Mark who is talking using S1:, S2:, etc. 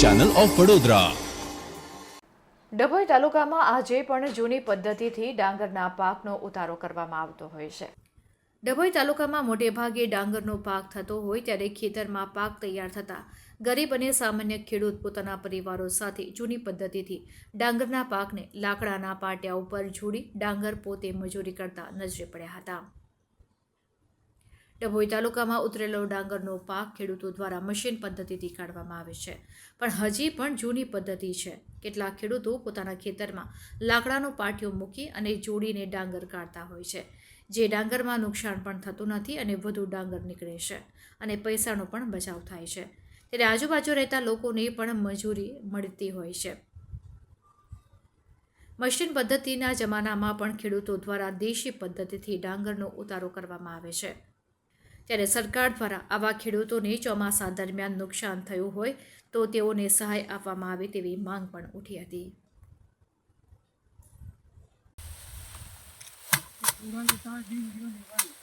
S1: Channel of Vadodara
S2: Dabhoi તાલુકામાં આજે પણ જૂની પદ્ધતિથી ડાંગરના પાકનો ઉતારો કરવામાં આવતો હોય છે. ડભોઈ તાલુકામાં મોટે ભાગે ડાંગરનો પાક થતો હોય ત્યારે ખેતરમાં પાક તૈયાર થતાં ગરીબ અને સામાન્ય ખેડૂત પોતાના પરિવારો સાથે જૂની પદ્ધતિથી ડાંગરના પાકને લાકડાના પાટિયા ઉપર જોડી ડાંગર પોતે મજૂરી કરતા નજરે પડ્યા હતા. ડભોઈ તાલુકામાં ઉતરેલો ડાંગરનો પાક ખેડૂતો દ્વારા મશીન પદ્ધતિથી કાઢવામાં આવે છે. પણ હજી પણ જૂની પદ્ધતિ છે. કેટલાક ખેડૂતો પોતાના ખેતરમાં લાકડાનો પાટિયો મૂકી અને જોડીને ડાંગર કાઢતા હોય છે. જે ડાંગરમાં નુકસાન પણ થતું નથી અને વધુ ડાંગર નીકળે છે અને પૈસાનો પણ બચાવ થાય છે. ત્યારે આજુબાજુ રહેતા લોકોને પણ મજૂરી મળતી હોય છે. મશીન પદ્ધતિના જમાનામાં પણ ખેડૂતો દ્વારા દેશી પદ્ધતિથી ડાંગરનો ઉતારો કરવામાં આવે છે. ત્યારે સરકાર દ્વારા આવા ખેડૂતોને ચોમાસા દરમિયાન નુકસાન થયું હોય તો તેઓને સહાય આપવામાં આવે તેવી માંગ પણ ઉઠી હતી.
S3: તાર